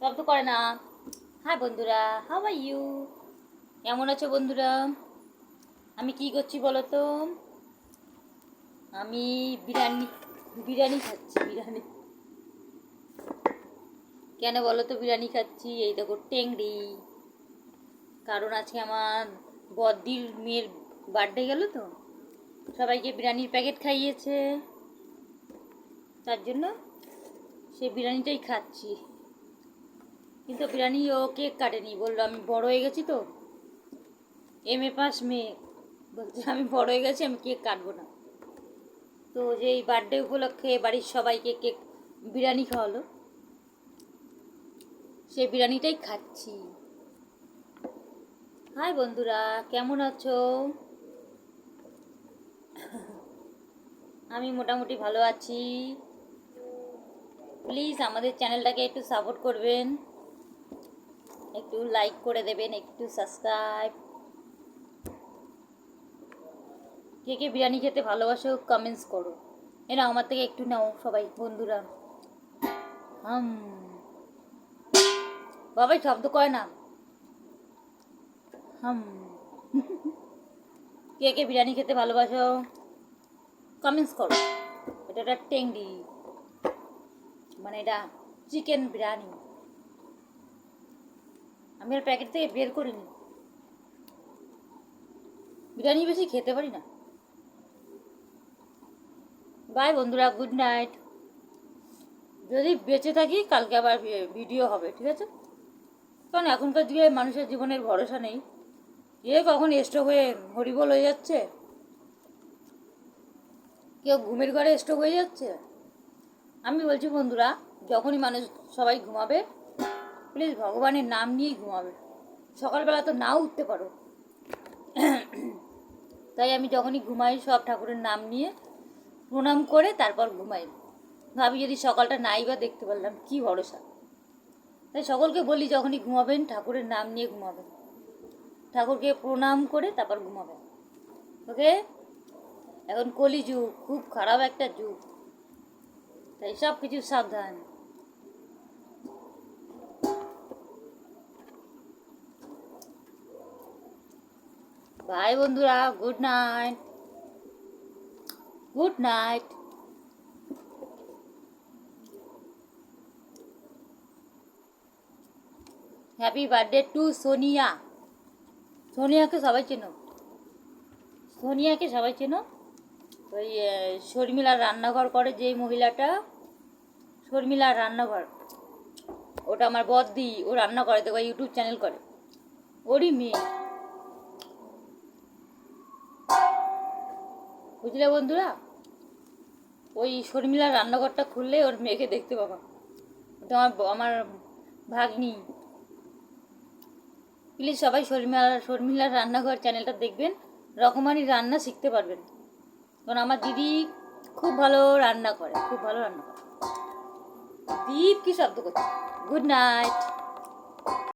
শব্দ করে না। হাই বন্ধুরা হাউ আর ইউ কেমন আছো বন্ধুরা? আমি কি করছি বলো তো? আমি বিরিয়ানি বিরিয়ানি খাচ্ছি, বিরিয়ানি। কেন বলো তো বিরিয়ানি খাচ্ছি? এই দেখো টেংরি কারণ আজকে আমার বদ্দির মেয়ের বার্থডে গেল তো। সবাইকে বিরিয়ানির প্যাকেট খাইয়েছে। তার জন্য সে বিরিয়ানিটাই খাচ্ছি। কিন্তু বিরিয়ানি ও কেক কাটেনি, বলল, আমি বড় হয়ে গেছি তো? এম এ পাস মেয়ে। বলছে, আমি বড় হয়ে গেছি, আমি কেক কাটবো না। তো যে এই বার্থডে উপলক্ষে বাড়ির সবাইকে কেক, বিরিয়ানি খাওয়ালো। সেই বিরিয়ানিটাই খাচ্ছি। হাই বন্ধুরা, কেমন আছো? আমি মোটামুটি ভালো আছি। প্লিজ আমাদের চ্যানেলটাকে একটু সাপোর্ট করবেন। একটু লাইক করে দেবেন, একটু সাবস্ক্রাইব কে কে বিরিয়ানি খেতে ভালোবাসো কমেন্টস করো। এ নাও, আমার থেকে একটু নাও সবাই, বন্ধুরা। হাম। বাবাই শব্দ করে না। হাম। কে কে বিরিয়ানি খেতে ভালোবাসো কমেন্টস করো। এটা একটা টেংরি মানে এটা চিকেন বিরিয়ানি। আমি আর প্যাকেট থেকে বের করিনি বিরিয়ানি বেশি খেতে পারি না। বাই বন্ধুরা, গুড নাইট। যদি বেঁচে থাকি, কালকে আবার ভিডিও হবে, ঠিক আছে? কারণ এখনকার দিকে মানুষের জীবনের ভরসা নেই। কে কখন স্ট্রোক হয়ে হরিবল হয়ে যাচ্ছে? কেউ ঘুমের ঘরে স্ট্রোক হয়ে যাচ্ছে? আমি বলছি বন্ধুরা, যখনই মানুষ সবাই ঘুমাবে প্লিজ ভগবানের নাম নিয়েই ঘুমাবে। সকালবেলা তো নাও উঠতে পারো। তাই আমি যখনই ঘুমাই, সব ঠাকুরের নাম নিয়ে প্রণাম করে তারপর ঘুমাই। ভাবি যদি সকালটা নাই বা দেখতে পারলাম, কি ভরসা। তাই সকলকে বলি, যখনই ঘুমাবেন, ঠাকুরের নাম নিয়ে ঘুমাবেন। ঠাকুরকে প্রণাম করে তারপর ঘুমাবেন। ওকে? এখন কলি যুগ খুব খারাপ একটা যুগ। তাই সব কিছু সাবধান। বাই বন্ধুরা, good night. Good night. Happy birthday to Sonia. সোনিয়াকে সবাই চেনো? সোনিয়াকে সবাই চেনো? ওই শর্মিলার রান্নাঘর করে যেই মহিলাটা, শর্মিলার রান্নাঘর। ওটা আমার বদ্দি, ও রান্না করে তো ইউটিউব চ্যানেল করে। ওরই মেয়ে। বুঝলে বন্ধুরা? ওই শর্মিলার রান্নাঘরটা খুললে ওর মেয়েকে দেখতে পাবা। ওটা আমার আমার ভাগ্নি। প্লিজ সবাই শর্মিলার শর্মিলার রান্নাঘর চ্যানেলটা দেখবেন। রকমারি রান্না শিখতে পারবেন। কারণ আমার দিদি খুব ভালো রান্না করে, খুব ভালো রান্না করে। দীপ কি শব্দ করছে? Good night